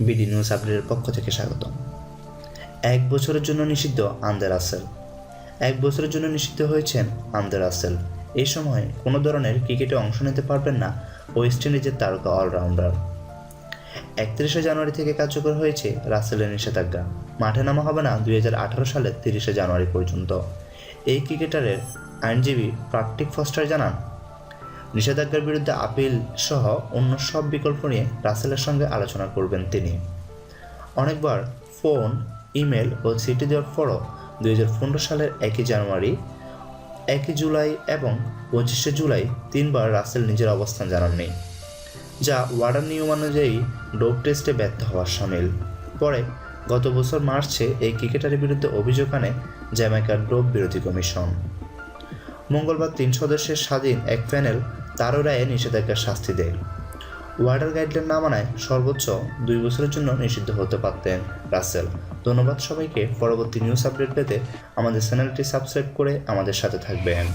BD news আপডেটের পক্ষ থেকে স্বাগত এক বছরের জন্য নিষিদ্ধ আন্দার রাসেল। এক বছরের জন্য নিষিদ্ধ হয়েছেন আন্দার রাসেল। এই সময় কোনো ধরনের ক্রিকেটে অংশ নিতে পারবেন না ওয়েস্ট ইন্ডিজের তারকা অলরাউন্ডার। একত্রিশে জানুয়ারি থেকে কার্যকর হয়েছে রাসেলের নিষেধাজ্ঞা। মাঠে নামা হবে না দুই হাজার আঠারো সালের তিরিশে জানুয়ারি পর্যন্ত। এই ক্রিকেটারের আইনজীবী প্রাকটিক ফস্টার জানান নিষেধাজ্ঞার বিরুদ্ধে আপিল সহ অন্য সব বিকল্প নিয়ে রাসেলের সঙ্গে আলোচনা করবেন তিনি। অনেকবার ফোন, ইমেল ও চিঠি দেওয়ার পরও দুই হাজার পনেরো সালের একই জানুয়ারি, একই জুলাই এবং পঁচিশে জুলাই তিনবার রাসেল নিজের অবস্থান জানাননি, যা ওয়ার্ডার নিয়ম অনুযায়ী ডোপ টেস্টে ব্যর্থ হওয়ার সামিল। পরে গত বছর মার্চে এই ক্রিকেটারের বিরুদ্ধে অভিযোগ আনে জ্যামাইকার ডোপ বিরোধী কমিশন। মঙ্গলবার তিন সদস্যের স্বাধীন এক প্যানেল তারও রায়ে নিষেধাজ্ঞার শাস্তি দেয়। ওয়ার্ডার গাইডলাইন না মানায় সর্বোচ্চ দুই বছরের জন্য নিষিদ্ধ হতে পারতেন রাসেল। ধন্যবাদ সবাইকে। পরবর্তী নিউজ আপডেট পেতে আমাদের চ্যানেলটি সাবস্ক্রাইব করে আমাদের সাথে থাকবেন।